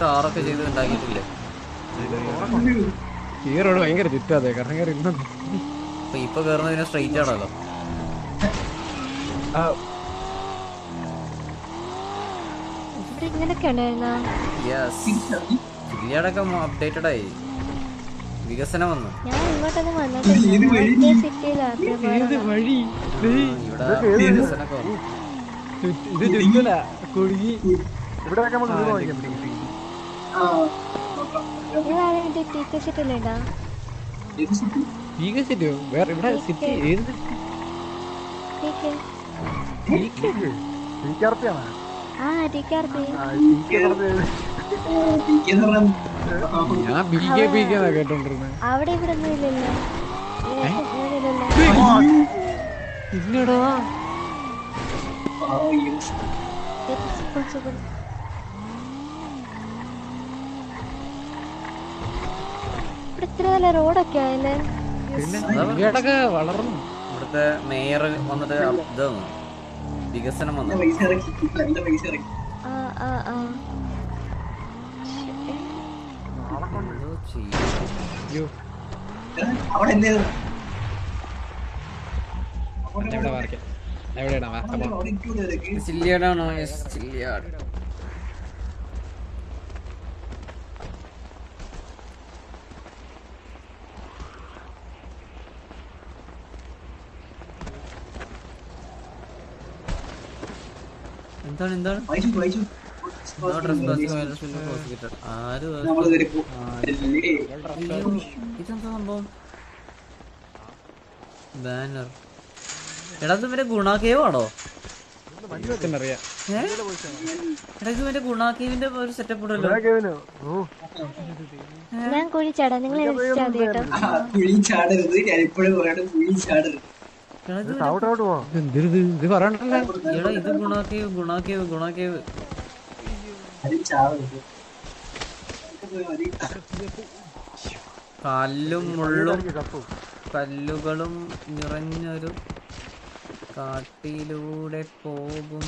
ടാറൊക്കെ ചെയ്ത് ഉണ്ടാക്കിയിട്ടില്ലേ ഈ റോഡ് ഭയങ്കര ചുറ്റാതെ കാരണം കയറി അപ്പൊ ഇപ്പൊ കയറുന്നതിന് സ്ട്രെയിറ്റ് ആണല്ലോ. ജില്ലയുടെയൊക്കെ അപ്ഡേറ്റഡ് ആയി. വികസനം വന്നു. ഇവിടെ ഞാൻ ബി കെ പി കേട്ടോണ്ടിരുന്നത് അവിടെ ഇവിടെ ഇല്ലല്ലോ. ഇല്ലടാ. ഇവിടെ ഇത്ര നല്ല റോഡൊക്കെ ആയല്ലേ? ജില്ലയുടെയൊക്കെ വളർന്നു. ഇവിടുത്തെ മേയർ വന്നിട്ട് ഇത് വന്നു. വികസനം വന്നു. ആ ആ ആ. എന്തോ ചെയ്യും. അയ്യോ. എവിടെ മാറിക്കാം എവിടെയാടാ മാർക്കാം ചില്ലിയാടാണോ? യെസ് ചില്ലിയാട്. ആര് എന്താണ് ഇതെന്താ സംഭവം? ബാനർ എടാ ഇത് മറ്റേ ഗുണാക്കേവ് ആണോ? അറിയാം ഏ? എടാ ഇത് മറ്റേ ഗുണാക്കേവിന്റെ ഒരു സെറ്റപ്പ് ഉണ്ടല്ലോ ഓ. ഞാൻ കുഴിച്ചാടാ നിങ്ങൾ രജിസ്റ്റർ കേട്ടോ കുഴി ചാടരുത്. ഞാൻ ഇപ്പോഴും പറയണം കുഴി ചാടരുത്. എടാ ഇത് ഗുണാക്കേവ് ഗുണാക്കേവ് ഗുണാക്കേവ്. കല്ലും മുള്ളും കല്ലുകളും നിറഞ്ഞൊരു കാട്ടിലൂടെ പോകും.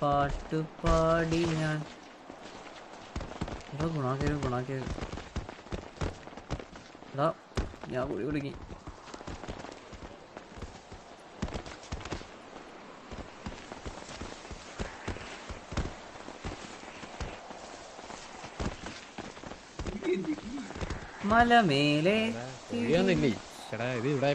പാട്ടുപാടി ഞാൻ. ഗുണാക്കേവ് ഗുണാക്കേവ്. എടാ ഞാൻ കുടി കുടുങ്ങി മലമേലെ ഇത് ഇവിടെ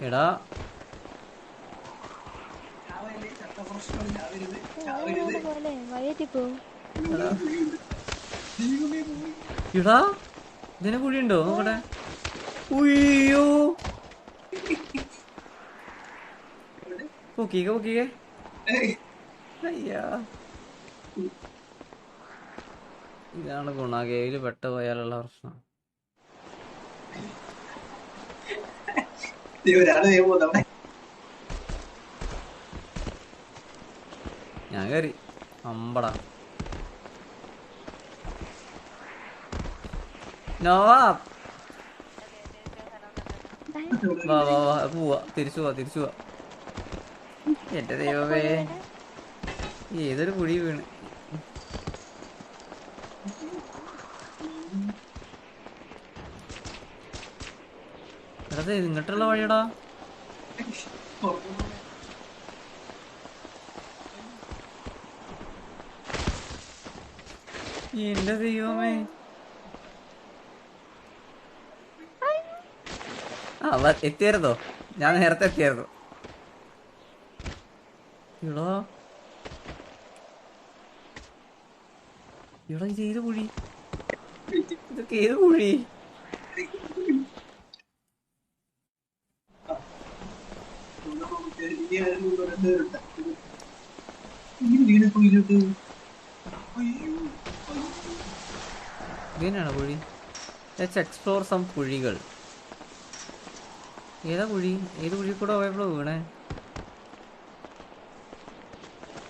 എടാ. ഇടാ ഇതിന് കുഴിയുണ്ടോ? നോക്കട്ടെ. ഉയ്യോ. പൊക്കിക്ക പൊക്കിക്കേ അയ്യാ ഇതാണ് ഗുണാകേവിൽ പെട്ട പോയാലുള്ള പ്രശ്നം. ഞാൻ കയറി അമ്പടാ. നോവാ. വാ വാ വാ പോവാ. തിരിച്ചു പോവാ തിരിച്ചു പോവാ. എന്റെ ദൈവമേ. ഏതൊരു കുഴി വീണ്. എടാ ഇങ്ങോട്ടുള്ള വഴിയടാ. എന്റെ ദൈവമേ. ആ വ- എത്തിയായിരുന്നോ? ഞാൻ നേരത്തെ എത്തിയായിരുന്നു. എടാ എടാ ഇത് ഏത് ഇതൊക്കെ ഏത് കുഴി? ഇങ്ങനെയാണോ കുഴി? ലെറ്റ്സ് എക്സ്പ്ലോർ സം കുഴികൾ. ഏതാ കുഴി? ഏത് കുഴി കൂടെ പോയപ്പോഴാണ് വീണേ ഗുണാക്കേവ് കുഴി ഇഞ്ചിയാറ് ചിറ്റാറ കായവരിങ്ക്. ഇവിടെ ഇവിടെ ഇവിടെ ഒരു സാധനം തീർന്നില്ലേ? ഇങ്ങോട്ട് ഇങ്ങനെ തീർന്നു കേട്ടാ.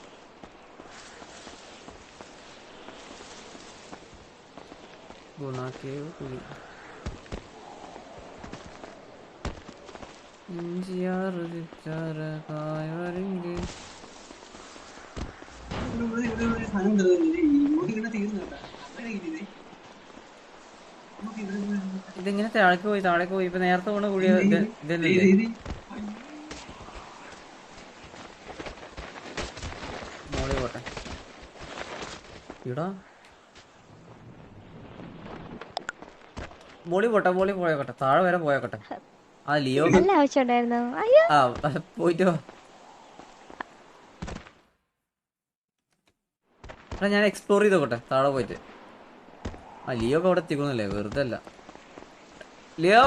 അത്രേ ഇത്. നമുക്ക് ഇവിടെ ഇവിടെ ഇവിടെ ഇതിങ്ങനെ താഴേക്ക് പോയി? താഴേക്ക് പോയി. ഇപ്പൊ നേരത്തെ പോണ കുഴി ഇത് ഇത് ഇത് ഇതല്ലേ? ഇത് ഇത്. മോളി പോട്ടെ. ഇടാ. മോളി പോട്ടെ മോളി പോയോട്ടെ താഴെ വരെ പോയോട്ടെ ആ ലിയോ നല്ല ആവശ്യം ഉണ്ടായിരുന്നോ അയ്യോ. ആ പോയിട്ട് വാ. എടാ ഞാൻ എക്സ്പ്ലോർ ചെയ്ത് നോക്കട്ടെ. താഴെ പോയിട്ട്. ആ ലിയോ ഒക്കെ അവിടെ എത്തിക്കണമെന്നല്ലേ വെറുതെ അല്ല. ലിയോ!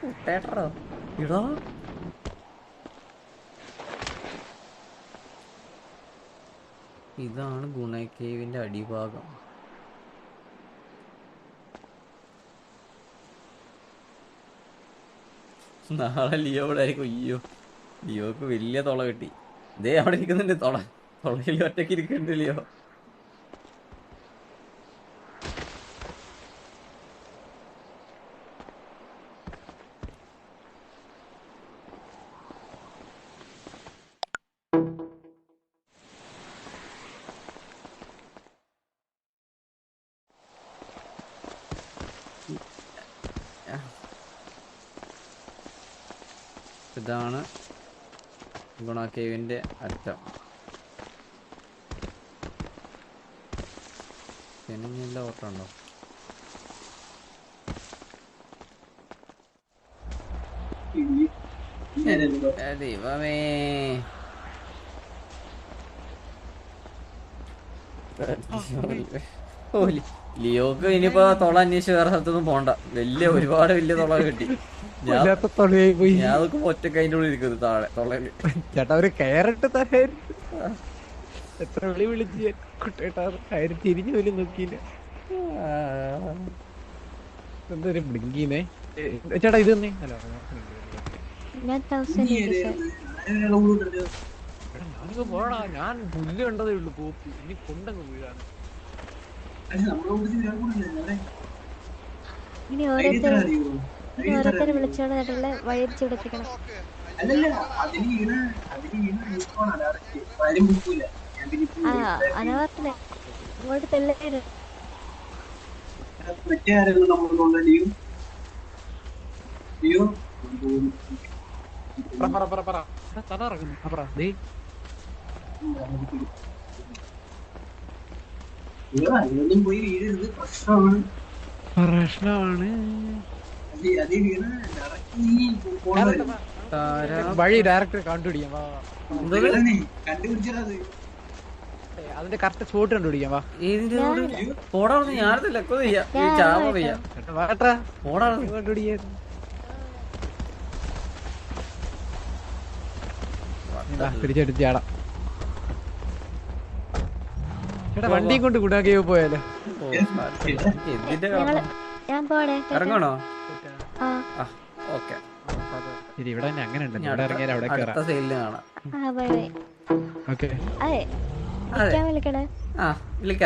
കുട്ടേട്ടോ ഇടാ ഇതാണ് ഗുണക്കേവിന്റെ അടിഭാഗം. നാളെ ലിയോ ഇവിടെ ആയിരിക്കും അയ്യോ ലിയോക്ക് വലിയ തുള കിട്ടി. ഇതേ അവിടെ ഇരിക്കുന്നുണ്ട് തുള. തുളയിൽ ഒറ്റയ്ക്ക് ഇരിക്കുന്നുണ്ട് ലിയോ. ഇതാണ് ഗുണ കേവിന്റെ അറ്റം. പിന്നെ ഓട്ടം ഉണ്ടോ ഇനി ഞാനല്ലോ. ഏ, ദൈവമേ. ഓ, ലി- ലിയോക്ക് ഇനിയിപ്പോ തൊള അന്വേഷിച്ച് വേറെ സ്ഥലത്തൊന്നും പോണ്ട. വലിയ ഒരുപാട് വലിയ തൊള കിട്ടി. ഞാൻ നോക്കുമ്പോ ഒറ്റയ്ക്ക് അതിന്റെ ഉള്ളിൽ ഇരിക്കുന്നത് താഴെ തൊള്ളയിൽ ചേട്ടാ ഒരു കയറിട്ട് തരായിരുന്നു എത്ര വിളി വിളിച്ച് കുട്ടേട്ടാ കയറി തിരിഞ്ഞു പോലും നോക്കിയില്ല. എന്തൊരു ബ്ലിങ്കീനെ? ചേട്ടാ ഇത് തന്നെ? ആരെയാണ് ഞാനിപ്പോ പോടാ. ഞാൻ പുല്ല് കണ്ടതേ ഉള്ളൂ കോപ്പി ഇനി കൊണ്ടങ്ങ് വീഴാണ് ഇനി ഓരോരുത്തർ തരാൻ ഓരോരുത്തരെ വിളിച്ചോണ്ട് ഇപ്പൊ ആ അനവാർത്തില്ല ഇങ്ങോട്ട് പ്രശ്നമാണ്. വഴി ഡയറക്ടർ കണ്ടുപിടിക്കാം അതിന്റെ കറക്റ്റ് സ്പോട്ട് കണ്ടുപിടിക്കാം വാ. പോടാ ഞാനത് ലക്കോ ചെയ്യാ. ഈ ചാവ വാട്ടാ പോടാ അവിടുന്ന്. കണ്ടുപിടിക്കാൻ തിരിച്ചെടുത്ത് ചാടാം. ചേട്ടാ വണ്ടിയും കൊണ്ട് ഗുണാക്കിയോ പോയാലോ? ഓ, എന്തിന്റെ കാരണം ഞാൻ പോടേ ഇറങ്ങണോ? ഓക്കെ. ശരി ഇവിടെ തന്നെ അങ്ങനെ ഉണ്ട്. ഇവിടെ ഇറങ്ങിയാൽ അവിടെ അടുത്ത സൈഡിൽ കാണാം. ആ ബൈ ബൈ ഓക്കെ അതെ. വിളിക്കാൻ വിളിക്കണേ? ആ വിളിക്കാം.